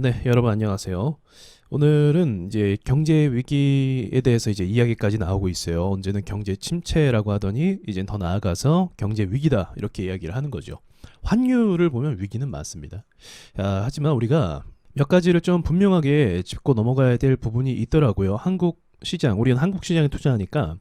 네, 여러분 안녕하세요. 오늘은 이제 경제 위기에 대해서 이제 이야기까지 나오고 있어요. 언제는 경제 침체라고 하더니 이제 더 나아가서 경제 위기다 이렇게 이야기를 하는 거죠. 환율을 보면 위기는 맞습니다. 야, 하지만 우리가 몇 가지를 좀 분명하게 짚고 넘어가야 될 부분이 있더라고요. 한국 시장, 우리는 한국 시장에 투자하니까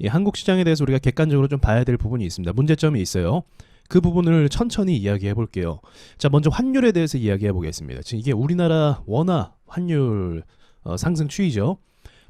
이 한국 시장에 대해서 우리가 객관적으로 좀 봐야 될 부분이 있습니다. 문제점이 있어요. 그 부분을 천천히 이야기해 볼게요. 자, 먼저 환율에 대해서 이야기해 보겠습니다. 지금 이게 우리나라 원화 환율 어, 상승 추이죠.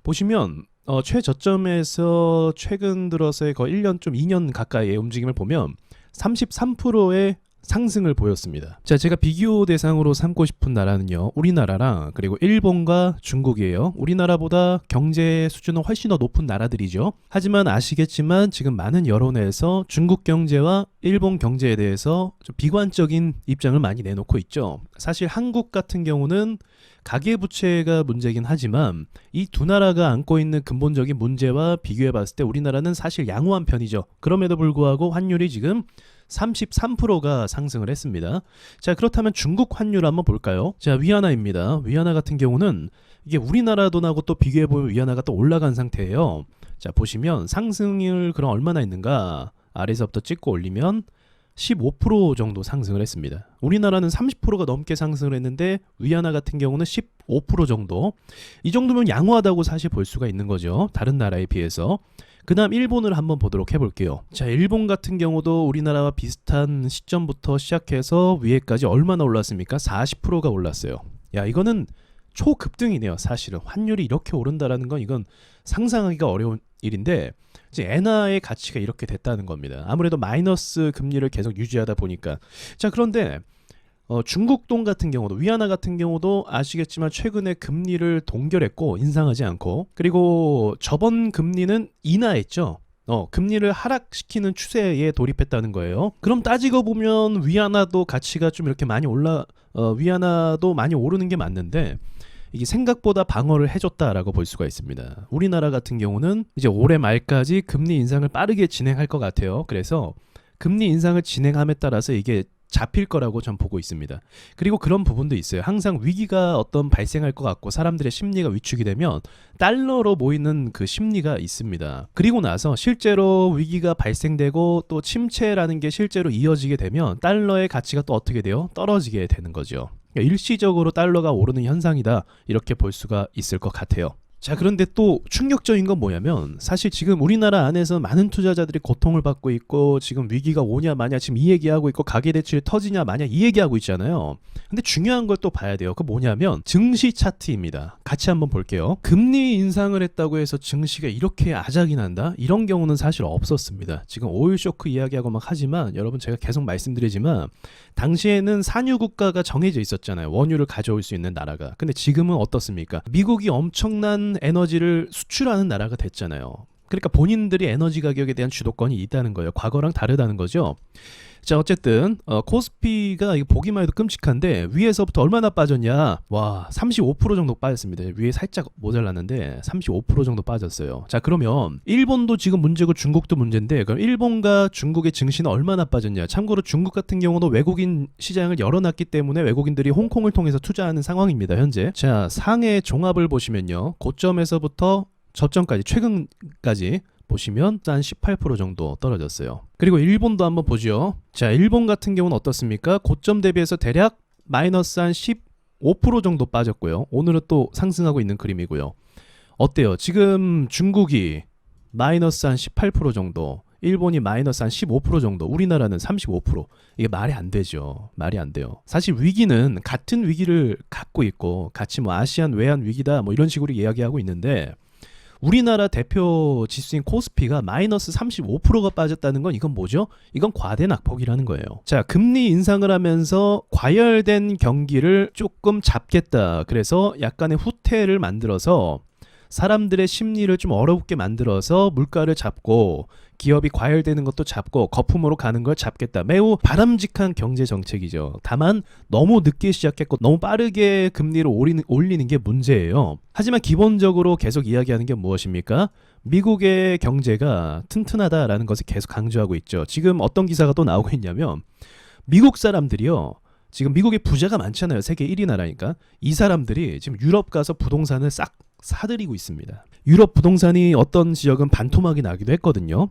보시면 어, 최저점에서 최근 들어서의 거의 1년 좀 2년 가까이의 움직임을 보면 33%의 상승을 보였습니다. 자, 제가 비교 대상으로 삼고 싶은 나라는요. 우리나라랑 그리고 일본과 중국이에요. 우리나라보다 경제 수준은 훨씬 더 높은 나라들이죠. 하지만 아시겠지만 지금 많은 여론에서 중국 경제와 일본 경제에 대해서 좀 비관적인 입장을 많이 내놓고 있죠. 사실 한국 같은 경우는 가계 부채가 문제긴 하지만 이 두 나라가 안고 있는 근본적인 문제와 비교해 봤을 때 우리나라는 사실 양호한 편이죠. 그럼에도 불구하고 환율이 지금 33%가 상승을 했습니다. 자, 그렇다면 중국 환율 한번 볼까요? 자, 위안화입니다. 위안화 같은 경우는 이게 우리나라 돈하고 또 비교해 보면 위안화가 또 올라간 상태예요. 자, 보시면 상승률 그럼 얼마나 있는가? 아래서부터 찍고 올리면 15% 정도 상승을 했습니다. 우리나라는 30%가 넘게 상승을 했는데 위안화 같은 경우는 15% 정도. 이 정도면 양호하다고 사실 볼 수가 있는 거죠. 다른 나라에 비해서. 그다음 일본을 한번 보도록 해볼게요. 자, 일본 같은 경우도 우리나라와 비슷한 시점부터 시작해서 위에까지 얼마나 올랐습니까? 40%가 올랐어요. 야, 이거는 초급등이네요. 사실은 환율이 이렇게 오른다라는 건 이건 상상하기가 어려운 일인데 이제 엔화의 가치가 이렇게 됐다는 겁니다. 아무래도 마이너스 금리를 계속 유지하다 보니까 자 그런데 어, 중국 돈 같은 경우도 위안화 같은 경우도 아시겠지만 최근에 금리를 동결했고 인상하지 않고 그리고 저번 금리는 인하했죠. 어, 금리를 하락시키는 추세에 돌입했다는 거예요. 그럼 따지고 보면 위안화도 가치가 좀 이렇게 많이 올라 어, 위안화도 많이 오르는 게 맞는데 이게 생각보다 방어를 해줬다라고 볼 수가 있습니다. 우리나라 같은 경우는 이제 올해 말까지 금리 인상을 빠르게 진행할 것 같아요. 그래서 금리 인상을 진행함에 따라서 이게 잡힐 거라고 전 보고 있습니다. 그리고 그런 부분도 있어요. 항상 위기가 어떤 발생할 것 같고 사람들의 심리가 위축이 되면 달러로 모이는 그 심리가 있습니다. 그리고 나서 실제로 위기가 발생되고 또 침체라는 게 실제로 이어지게 되면 달러의 가치가 또 어떻게 돼요? 떨어지게 되는 거죠. 그러니까 일시적으로 달러가 오르는 현상이다. 이렇게 볼 수가 있을 것 같아요. 자, 그런데 또 충격적인 건 뭐냐면 사실 지금 우리나라 안에서 많은 투자자들이 고통을 받고 있고 지금 위기가 오냐 마냐 지금 이 얘기하고 있고 가계 대출이 터지냐 마냐 이 얘기하고 있잖아요. 근데 중요한 걸 또 봐야 돼요. 그 뭐냐면 증시 차트입니다. 같이 한번 볼게요. 금리 인상을 했다고 해서 증시가 이렇게 아작이 난다? 이런 경우는 사실 없었습니다. 지금 오일 쇼크 이야기하고 막 하지만 여러분 제가 계속 말씀드리지만 당시에는 산유 국가가 정해져 있었잖아요. 원유를 가져올 수 있는 나라가. 근데 지금은 어떻습니까? 미국이 엄청난 에너지를 수출하는 나라가 됐잖아요. 그러니까 본인들이 에너지 가격에 대한 주도권이 있다는 거예요. 과거랑 다르다는 거죠. 자 어쨌든 어, 코스피가 보기만 해도 끔찍한데 위에서부터 얼마나 빠졌냐? 와 35% 정도 빠졌습니다. 위에 살짝 모자랐는데 35% 정도 빠졌어요. 자 그러면 일본도 지금 문제고 중국도 문제인데 그럼 일본과 중국의 증시는 얼마나 빠졌냐? 참고로 중국 같은 경우도 외국인 시장을 열어놨기 때문에 외국인들이 홍콩을 통해서 투자하는 상황입니다 현재. 자 상해 종합을 보시면요. 고점에서부터 저점까지 최근까지 보시면 한 18% 정도 떨어졌어요. 그리고 일본도 한번 보죠. 자, 일본 같은 경우는 어떻습니까? 고점 대비해서 대략 마이너스 한 15% 정도 빠졌고요. 오늘은 또 상승하고 있는 그림이고요. 어때요? 지금 중국이 마이너스 한 18% 정도, 일본이 마이너스 한 15% 정도, 우리나라는 35%. 이게 말이 안 되죠. 말이 안 돼요. 사실 위기는 같은 위기를 갖고 있고 같이 뭐 아시안 외환 위기다 뭐 이런 식으로 이야기하고 있는데 우리나라 대표 지수인 코스피가 마이너스 35%가 빠졌다는 건 이건 뭐죠? 이건 과대 낙폭이라는 거예요. 자, 금리 인상을 하면서 과열된 경기를 조금 잡겠다. 그래서 약간의 후퇴를 만들어서 사람들의 심리를 좀 어렵게 만들어서 물가를 잡고 기업이 과열되는 것도 잡고 거품으로 가는 걸 잡겠다. 매우 바람직한 경제 정책이죠. 다만 너무 늦게 시작했고 너무 빠르게 금리를 올리는, 올리는 게 문제예요. 하지만 기본적으로 계속 이야기하는 게 무엇입니까? 미국의 경제가 튼튼하다라는 것을 계속 강조하고 있죠. 지금 어떤 기사가 또 나오고 있냐면 미국 사람들이요. 지금 미국에 부자가 많잖아요. 세계 1위 나라니까. 이 사람들이 지금 유럽 가서 부동산을 싹 사들이고 있습니다. 유럽 부동산이 어떤 지역은 반토막이 나기도 했거든요.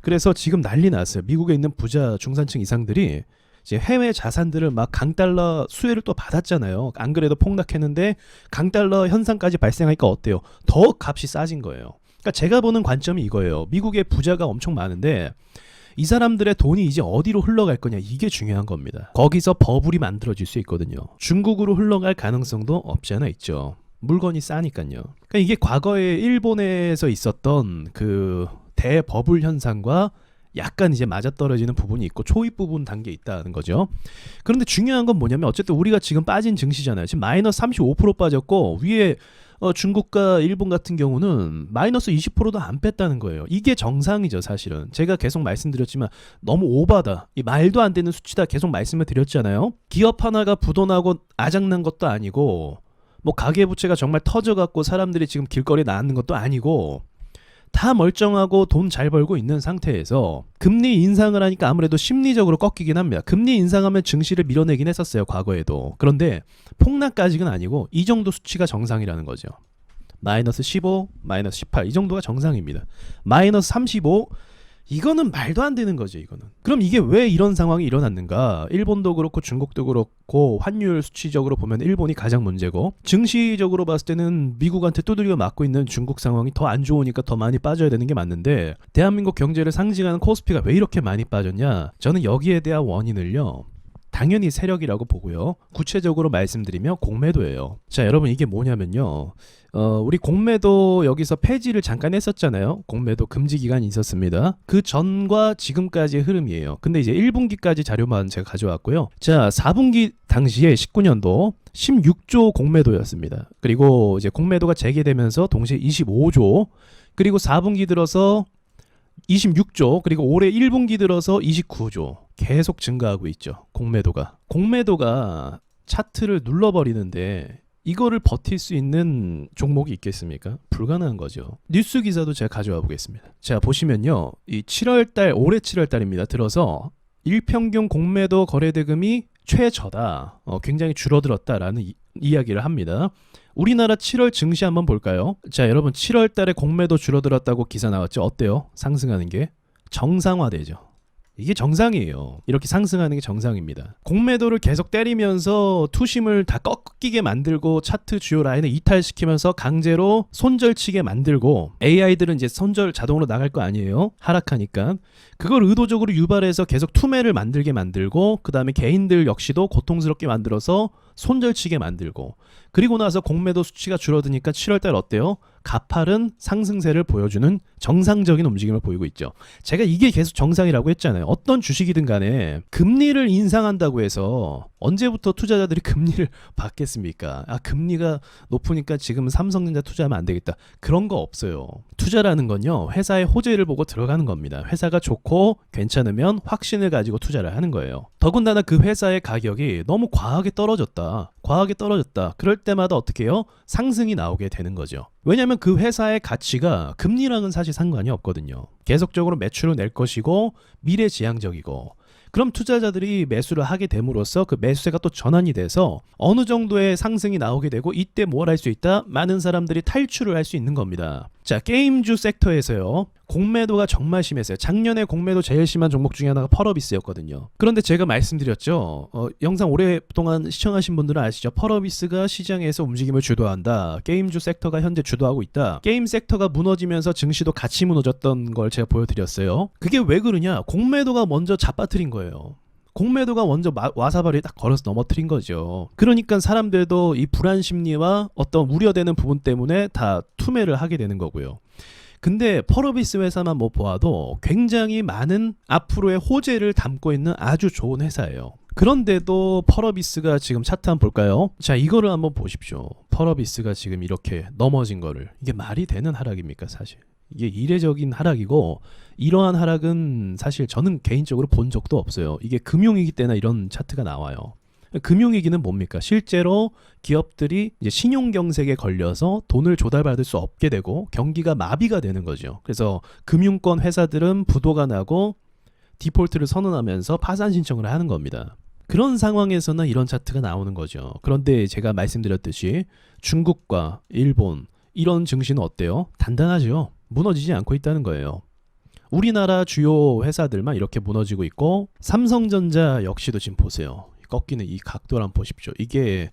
그래서 지금 난리 났어요. 미국에 있는 부자 중산층 이상들이 이제 해외 자산들을 막 강달러 수혜를 또 받았잖아요. 안 그래도 폭락했는데 강달러 현상까지 발생하니까 어때요? 더 값이 싸진 거예요. 그러니까 제가 보는 관점이 이거예요. 미국에 부자가 엄청 많은데 이 사람들의 돈이 이제 어디로 흘러갈 거냐 이게 중요한 겁니다. 거기서 버블이 만들어질 수 있거든요. 중국으로 흘러갈 가능성도 없지 않아 있죠. 물건이 싸니까요. 그러니까 이게 과거에 일본에서 있었던 그 대버블 현상과 약간 이제 맞아떨어지는 부분이 있고 초입 부분 단계에 있다는 거죠. 그런데 중요한 건 뭐냐면 어쨌든 우리가 지금 빠진 증시잖아요. 지금 마이너스 35% 빠졌고 위에 어, 중국과 일본 같은 경우는 마이너스 20%도 안 뺐다는 거예요. 이게 정상이죠, 사실은. 제가 계속 말씀드렸지만 너무 오바다. 이 말도 안 되는 수치다 계속 말씀을 드렸잖아요. 기업 하나가 부도나고 아작난 것도 아니고 뭐 가계 부채가 정말 터져갖고 사람들이 지금 길거리에 나앉는 것도 아니고 다 멀쩡하고 돈 잘 벌고 있는 상태에서 금리 인상을 하니까 아무래도 심리적으로 꺾이긴 합니다. 금리 인상하면 증시를 밀어내긴 했었어요, 과거에도. 그런데 폭락까지는 아니고 이 정도 수치가 정상이라는 거죠. 마이너스 15, 마이너스 18 이 정도가 정상입니다. 마이너스 35 이거는 말도 안 되는 거죠, 이거는. 그럼 이게 왜 이런 상황이 일어났는가? 일본도 그렇고 중국도 그렇고 환율 수치적으로 보면 일본이 가장 문제고 증시적으로 봤을 때는 미국한테 두드려 맞고 있는 중국 상황이 더 안 좋으니까 더 많이 빠져야 되는 게 맞는데 대한민국 경제를 상징하는 코스피가 왜 이렇게 많이 빠졌냐? 저는 여기에 대한 원인을요. 당연히 세력이라고 보고요. 구체적으로 말씀드리면 공매도예요. 자, 여러분 이게 뭐냐면요. 어, 우리 공매도 여기서 폐지를 잠깐 했었잖아요. 공매도 금지 기간이 있었습니다. 그 전과 지금까지의 흐름이에요. 근데 이제 1분기까지 자료만 제가 가져왔고요. 자, 4분기 당시에 19년도 16조 공매도였습니다. 그리고 이제 공매도가 재개되면서 동시에 25조 그리고 4분기 들어서 26조 그리고 올해 1분기 들어서 29조 계속 증가하고 있죠. 공매도가. 공매도가 차트를 눌러버리는데 이거를 버틸 수 있는 종목이 있겠습니까? 불가능한 거죠. 뉴스 기사도 제가 가져와 보겠습니다. 자, 보시면요. 이 7월 달 올해 7월 달입니다. 들어서 일평균 공매도 거래대금이 최저다. 어, 굉장히 줄어들었다라는 이, 이야기를 합니다. 우리나라 7월 증시 한번 볼까요? 자, 여러분 7월 달에 공매도 줄어들었다고 기사 나왔죠? 어때요? 상승하는 게 정상화되죠. 이게 정상이에요. 이렇게 상승하는 게 정상입니다. 공매도를 계속 때리면서 투심을 다 꺾이게 만들고 차트 주요 라인을 이탈시키면서 강제로 손절치게 만들고 AI들은 이제 손절 자동으로 나갈 거 아니에요. 하락하니까 그걸 의도적으로 유발해서 계속 투매를 만들게 만들고 그 다음에 개인들 역시도 고통스럽게 만들어서 손절치게 만들고 그리고 나서 공매도 수치가 줄어드니까 7월달 어때요? 가파른 상승세를 보여주는 정상적인 움직임을 보이고 있죠. 제가 이게 계속 정상이라고 했잖아요. 어떤 주식이든 간에 금리를 인상한다고 해서 언제부터 투자자들이 금리를 받겠습니까? 아, 금리가 높으니까 지금 삼성전자 투자하면 안 되겠다. 그런 거 없어요. 투자라는 건요, 회사의 호재를 보고 들어가는 겁니다. 회사가 좋고 괜찮으면 확신을 가지고 투자를 하는 거예요. 더군다나 그 회사의 가격이 너무 과하게 떨어졌다. 과하게 떨어졌다. 그럴 때마다 어떻게 해요? 상승이 나오게 되는 거죠. 왜냐하면 그 회사의 가치가 금리랑은 사실 상관이 없거든요. 계속적으로 매출을 낼 것이고 미래지향적이고 그럼 투자자들이 매수를 하게 됨으로써 그 매수세가 또 전환이 돼서 어느 정도의 상승이 나오게 되고 이때 뭘 할 수 있다? 많은 사람들이 탈출을 할 수 있는 겁니다. 자, 게임주 섹터에서요. 공매도가 정말 심했어요. 작년에 공매도 제일 심한 종목 중에 하나가 펄어비스였거든요. 그런데 제가 말씀드렸죠. 어, 영상 오랫동안 시청하신 분들은 아시죠? 펄어비스가 시장에서 움직임을 주도한다. 게임주 섹터가 현재 주도하고 있다. 게임 섹터가 무너지면서 증시도 같이 무너졌던 걸 제가 보여드렸어요. 그게 왜 그러냐? 공매도가 먼저 잡아뜨린 거예요. 공매도가 먼저 마- 와사바리를 딱 걸어서 넘어뜨린 거죠. 그러니까 사람들도 이 불안 심리와 어떤 우려되는 부분 때문에 다 투매를 하게 되는 거고요. 근데 펄어비스 회사만 뭐 보아도 굉장히 많은 앞으로의 호재를 담고 있는 아주 좋은 회사예요. 그런데도 펄어비스가 지금 차트 한번 볼까요? 자, 이거를 한번 보십시오. 펄어비스가 지금 이렇게 넘어진 거를 이게 말이 되는 하락입니까, 사실? 이게 이례적인 하락이고 이러한 하락은 사실 저는 개인적으로 본 적도 없어요. 이게 금융위기 때나 이런 차트가 나와요. 금융위기는 뭡니까? 실제로 기업들이 이제 신용경색에 걸려서 돈을 조달받을 수 없게 되고 경기가 마비가 되는 거죠. 그래서 금융권 회사들은 부도가 나고 디폴트를 선언하면서 파산 신청을 하는 겁니다. 그런 상황에서는 이런 차트가 나오는 거죠. 그런데 제가 말씀드렸듯이 중국과 일본 이런 증시는 어때요? 단단하죠. 무너지지 않고 있다는 거예요. 우리나라 주요 회사들만 이렇게 무너지고 있고 삼성전자 역시도 지금 보세요. 꺾이는 이 각도를 한번 보십시오. 이게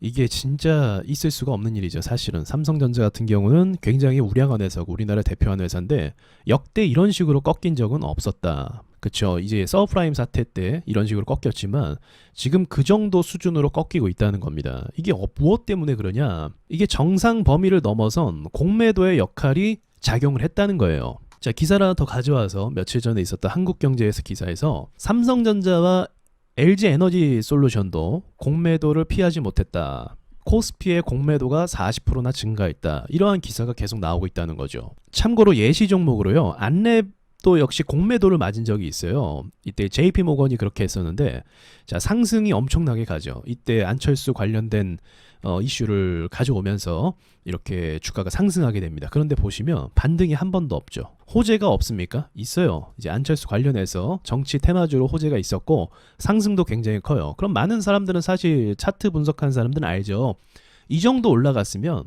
이게 진짜 있을 수가 없는 일이죠. 사실은 삼성전자 같은 경우는 굉장히 우량한 회사고 우리나라 대표하는 회사인데 역대 이런 식으로 꺾인 적은 없었다. 그쵸. 이제 서프라임 사태 때 이런 식으로 꺾였지만 지금 그 정도 수준으로 꺾이고 있다는 겁니다. 이게 어- 무엇 때문에 그러냐? 이게 정상 범위를 넘어선 공매도의 역할이 작용을 했다는 거예요. 자, 기사를 하나 더 가져와서 며칠 전에 있었던 한국경제에서 기사에서 삼성전자와 LG 에너지 솔루션도 공매도를 피하지 못했다. 코스피의 공매도가 40%나 증가했다. 이러한 기사가 계속 나오고 있다는 거죠. 참고로 예시 종목으로요. 안랩도 역시 공매도를 맞은 적이 있어요. 이때 JP 모건이 그렇게 했었는데 자, 상승이 엄청나게 가죠. 이때 안철수 관련된 어, 이슈를 가져오면서 이렇게 주가가 상승하게 됩니다. 그런데 보시면 반등이 한 번도 없죠. 호재가 없습니까? 있어요. 이제 안철수 관련해서 정치 테마주로 호재가 있었고 상승도 굉장히 커요. 그럼 많은 사람들은 사실 차트 분석한 사람들은 알죠. 이 정도 올라갔으면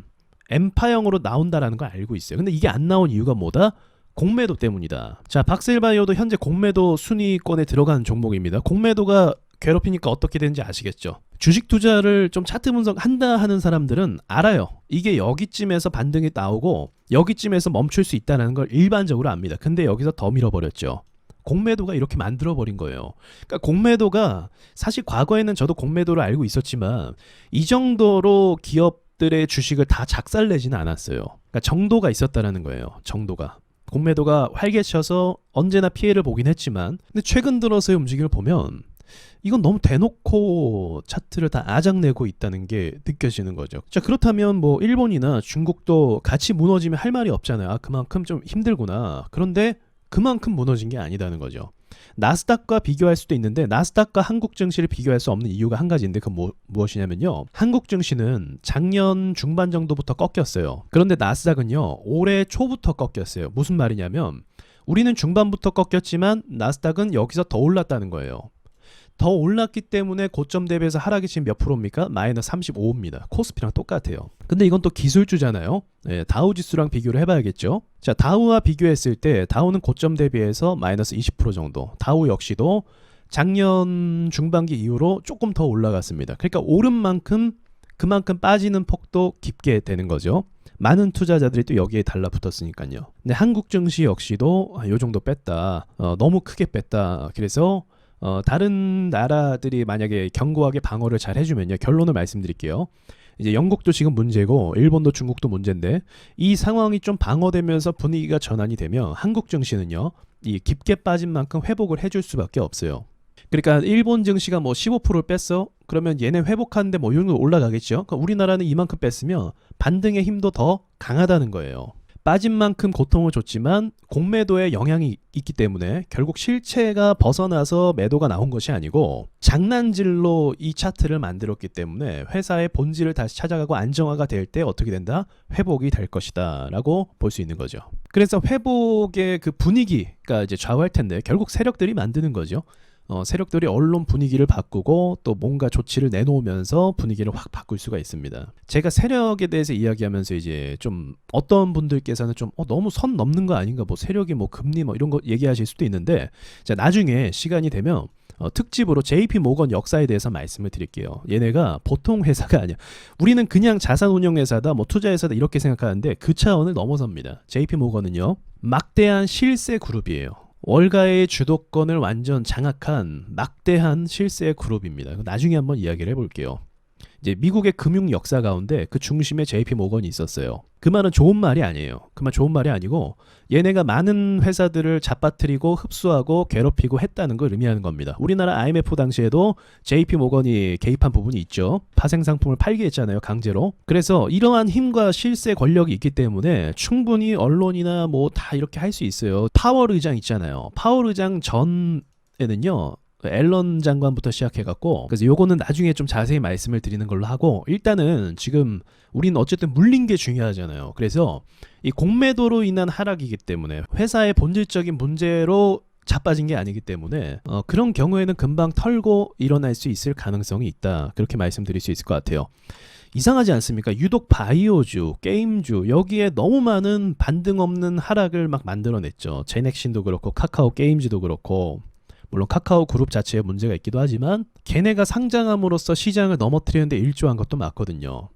엠파형으로 나온다라는 걸 알고 있어요. 근데 이게 안 나온 이유가 뭐다? 공매도 때문이다. 자, 박셀바이오도 현재 공매도 순위권에 들어간 종목입니다. 공매도가 괴롭히니까 어떻게 되는지 아시겠죠? 주식 투자를 좀 차트 분석한다 하는 사람들은 알아요. 이게 여기쯤에서 반등이 나오고 여기쯤에서 멈출 수 있다는 걸 일반적으로 압니다. 근데 여기서 더 밀어버렸죠. 공매도가 이렇게 만들어 버린 거예요. 그러니까 공매도가 사실 과거에는 저도 공매도를 알고 있었지만 이 정도로 기업들의 주식을 다 작살내지는 않았어요. 그러니까 정도가 있었다라는 거예요. 정도가. 공매도가 활개쳐서 언제나 피해를 보긴 했지만 근데 최근 들어서의 움직임을 보면 이건 너무 대놓고 차트를 다 아작내고 있다는 게 느껴지는 거죠. 자 그렇다면 뭐 일본이나 중국도 같이 무너지면 할 말이 없잖아요. 아, 그만큼 좀 힘들구나. 그런데 그만큼 무너진 게 아니다는 거죠. 나스닥과 비교할 수도 있는데 나스닥과 한국 증시를 비교할 수 없는 이유가 한 가지인데 그 뭐, 무엇이냐면요. 한국 증시는 작년 중반 정도부터 꺾였어요. 그런데 나스닥은요. 올해 초부터 꺾였어요. 무슨 말이냐면 우리는 중반부터 꺾였지만 나스닥은 여기서 더 올랐다는 거예요. 더 올랐기 때문에 고점 대비해서 하락이 지금 몇 프로입니까? 마이너스 35입니다. 코스피랑 똑같아요. 근데 이건 또 기술주잖아요. 네, 다우 지수랑 비교를 해봐야겠죠. 자, 다우와 비교했을 때 다우는 고점 대비해서 마이너스 20% 정도. 다우 역시도 작년 중반기 이후로 조금 더 올라갔습니다. 그러니까 오른 만큼 그만큼 빠지는 폭도 깊게 되는 거죠. 많은 투자자들이 또 여기에 달라붙었으니까요. 근데 한국 증시 역시도 아, 요 정도 뺐다. 어, 너무 크게 뺐다. 그래서 어, 다른 나라들이 만약에 견고하게 방어를 잘 해주면요. 결론을 말씀드릴게요. 이제 영국도 지금 문제고 일본도 중국도 문제인데 이 상황이 좀 방어되면서 분위기가 전환이 되면 한국 증시는요. 이 깊게 빠진 만큼 회복을 해줄 수밖에 없어요. 그러니까 일본 증시가 뭐 15%를 뺐어? 그러면 얘네 회복하는데 뭐이 정도 올라가겠죠? 그러니까 우리나라는 이만큼 뺐으면 반등의 힘도 더 강하다는 거예요. 빠진 만큼 고통을 줬지만 공매도에 영향이 있기 때문에 결국 실체가 벗어나서 매도가 나온 것이 아니고 장난질로 이 차트를 만들었기 때문에 회사의 본질을 다시 찾아가고 안정화가 될 때 어떻게 된다? 회복이 될 것이다 라고 볼 수 있는 거죠. 그래서 회복의 그 분위기가 이제 좌우할 텐데 결국 세력들이 만드는 거죠. 어, 세력들이 언론 분위기를 바꾸고 또 뭔가 조치를 내놓으면서 분위기를 확 바꿀 수가 있습니다. 제가 세력에 대해서 이야기하면서 이제 좀 어떤 분들께서는 좀 어, 너무 선 넘는 거 아닌가 뭐 세력이 뭐 금리 뭐 이런 거 얘기하실 수도 있는데 자 나중에 시간이 되면 어, 특집으로 JP 모건 역사에 대해서 말씀을 드릴게요. 얘네가 보통 회사가 아니야. 우리는 그냥 자산 운용 회사다, 뭐 투자 회사다 이렇게 생각하는데 그 차원을 넘어섭니다. JP 모건은요 막대한 실세 그룹이에요. 월가의 주도권을 완전 장악한 막대한 실세 그룹입니다. 나중에 한번 이야기를 해볼게요. 이제 미국의 금융 역사 가운데 그 중심에 JP 모건이 있었어요. 그 말은 좋은 말이 아니에요. 그말 좋은 말이 아니고 얘네가 많은 회사들을 잡아뜨리고 흡수하고 괴롭히고 했다는 걸 의미하는 겁니다. 우리나라 IMF 당시에도 JP 모건이 개입한 부분이 있죠. 파생 상품을 팔게 했잖아요, 강제로. 그래서 이러한 힘과 실세 권력이 있기 때문에 충분히 언론이나 뭐 다 이렇게 할 수 있어요. 파월 의장 있잖아요. 파월 의장 전에는요. 앨런 장관부터 시작해갖고 그래서 요거는 나중에 좀 자세히 말씀을 드리는 걸로 하고 일단은 지금 우리는 어쨌든 물린 게 중요하잖아요. 그래서 이 공매도로 인한 하락이기 때문에 회사의 본질적인 문제로 자빠진 게 아니기 때문에 어, 그런 경우에는 금방 털고 일어날 수 있을 가능성이 있다. 그렇게 말씀드릴 수 있을 것 같아요. 이상하지 않습니까? 유독 바이오주, 게임주 여기에 너무 많은 반등 없는 하락을 막 만들어냈죠. 제넥신도 그렇고 카카오 게임즈도 그렇고 물론 카카오 그룹 자체에 문제가 있기도 하지만 걔네가 상장함으로써 시장을 넘어뜨리는데 일조한 것도 맞거든요.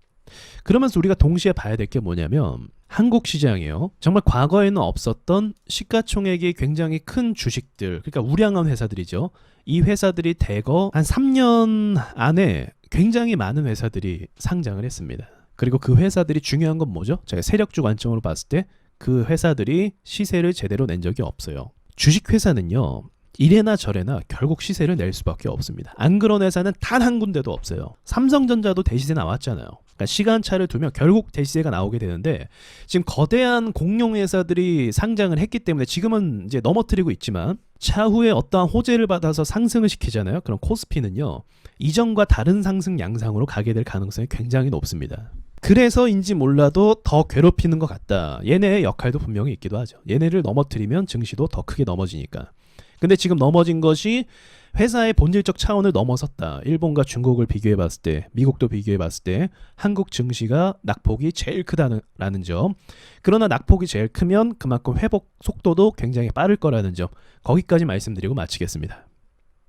그러면서 우리가 동시에 봐야 될 게 뭐냐면 한국 시장이요. 정말 과거에는 없었던 시가총액이 굉장히 큰 주식들, 그러니까 우량한 회사들이죠. 이 회사들이 대거 한 3년 안에 굉장히 많은 회사들이 상장을 했습니다. 그리고 그 회사들이 중요한 건 뭐죠? 제가 세력주 관점으로 봤을 때 그 회사들이 시세를 제대로 낸 적이 없어요. 주식 회사는요. 이래나 저래나 결국 시세를 낼 수밖에 없습니다. 안 그런 회사는 단 한 군데도 없어요. 삼성전자도 대시세 나왔잖아요. 그러니까 시간차를 두면 결국 대시세가 나오게 되는데 지금 거대한 공룡 회사들이 상장을 했기 때문에 지금은 이제 넘어뜨리고 있지만 차후에 어떠한 호재를 받아서 상승을 시키잖아요. 그럼 코스피는요. 이전과 다른 상승 양상으로 가게 될 가능성이 굉장히 높습니다. 그래서인지 몰라도 더 괴롭히는 것 같다. 얘네의 역할도 분명히 있기도 하죠. 얘네를 넘어뜨리면 증시도 더 크게 넘어지니까. 근데 지금 넘어진 것이 회사의 본질적 차원을 넘어섰다. 일본과 중국을 비교해 봤을 때, 미국도 비교해 봤을 때 한국 증시가 낙폭이 제일 크다는 점. 그러나 낙폭이 제일 크면 그만큼 회복 속도도 굉장히 빠를 거라는 점. 거기까지 말씀드리고 마치겠습니다.